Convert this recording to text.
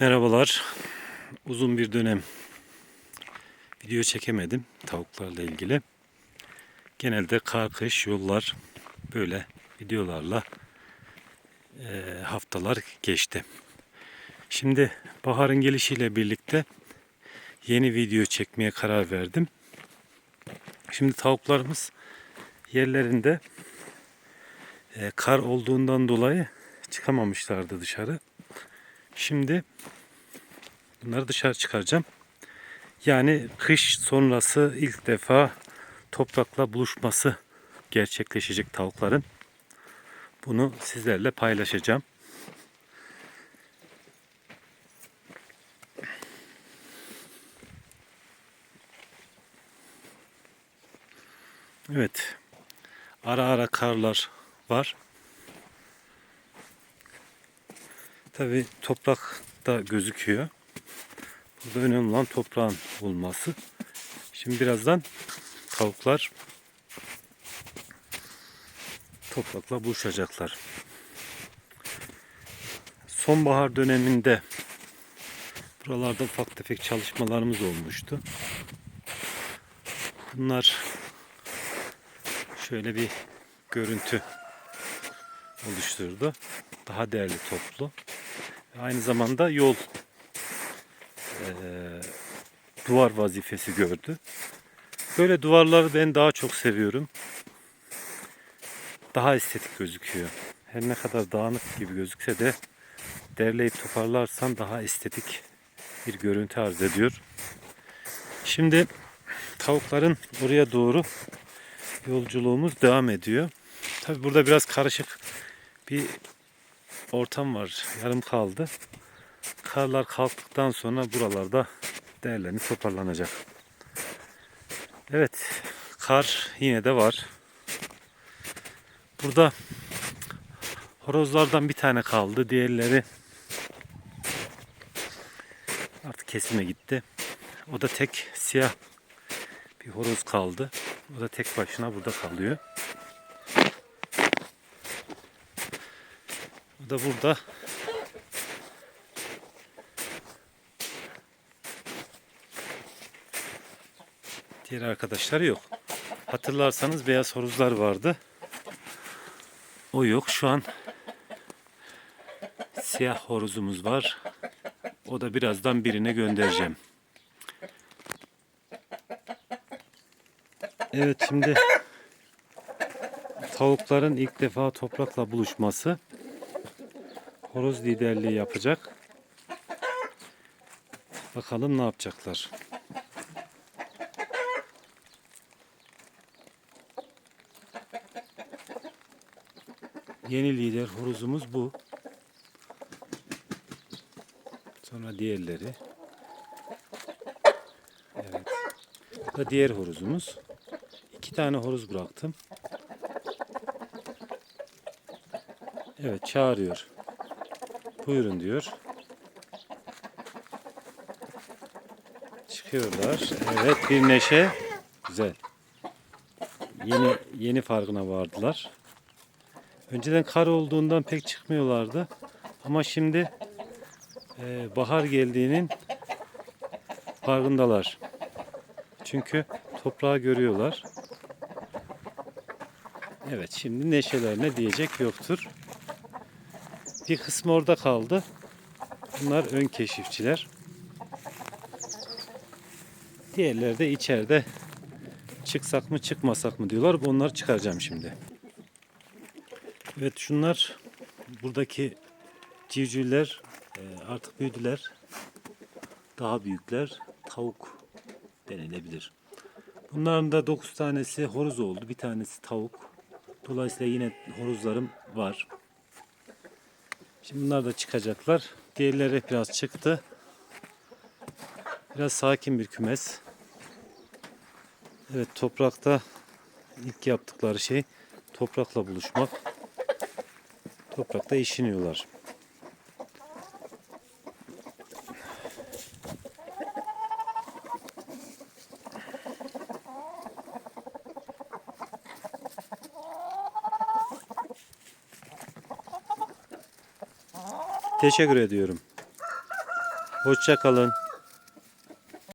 Merhabalar. Uzun bir dönem video çekemedim tavuklarla ilgili. Genelde kar, kış, yollar böyle videolarla eee, haftalar geçti. Şimdi baharın gelişiyle birlikte yeni video çekmeye karar verdim. Şimdi tavuklarımız yerlerinde eee, kar olduğundan dolayı çıkamamışlardı dışarı. Şimdi bunları dışarı çıkaracağım. Yani kış sonrası ilk defa toprakla buluşması gerçekleşecek tavukların. Bunu sizlerle paylaşacağım. Evet. Ara ara karlar var. Tabi toprak da gözüküyor. Burada önemli olan toprağın olması. Şimdi birazdan tavuklar toprakla buluşacaklar. Sonbahar döneminde buralarda ufak tefek çalışmalarımız olmuştu. Bunlar şöyle bir görüntü oluşturdu. Daha değerli toplu. Aynı zamanda yol eee, duvar vazifesi gördü. Böyle duvarları ben daha çok seviyorum. Daha estetik gözüküyor. Her ne kadar dağınık gibi gözükse de derleyip toparlarsan daha estetik bir görüntü arz ediyor. Şimdi tavukların oraya doğru yolculuğumuz devam ediyor. Tabi burada biraz karışık bir ortam var. Yarım kaldı. Karlar kalktıktan sonra buralarda değerlenip toparlanacak. Evet. Kar yine de var. Burada horozlardan bir tane kaldı. Diğerleri artık kesime gitti. O da tek siyah bir horoz kaldı. O da tek başına burada kalıyor. O da burada. Diğer arkadaşlar yok. Hatırlarsanız beyaz horozlar vardı. O yok. Şu an siyah horozumuz var. O da birazdan birine göndereceğim. Evet şimdi tavukların ilk defa toprakla buluşması horoz liderliği yapacak. Bakalım ne yapacaklar. Yeni lider horozumuz bu. Sonra diğerleri. Evet. Bu da diğer horozumuz. İki tane horoz bıraktım. Evet çağırıyor. Buyurun diyor. Çıkıyorlar. Evet bir neşe. Güzel. Yeni yeni farkına vardılar. Önceden kar olduğundan pek çıkmıyorlardı. Ama şimdi e, bahar geldiğinin farkındalar. Çünkü toprağı görüyorlar. Evet şimdi neşelerine diyecek yoktur. Bir kısmı orada kaldı. Bunlar ön keşifçiler. Diğerleri de içeride çıksak mı çıkmasak mı diyorlar. Onları çıkaracağım şimdi. Evet şunlar buradaki civcivler e, artık büyüdüler. Daha büyükler. Tavuk denilebilir. Bunların da 9 tanesi horoz oldu. Bir tanesi tavuk. Dolayısıyla yine horozlarım var. Şimdi bunlar da çıkacaklar. Diğerleri biraz çıktı. Biraz sakin bir kümes. Evet toprakta ilk yaptıkları şey toprakla buluşmak. Toprakta işiniyorlar. Teşekkür ediyorum. Hoşça kalın.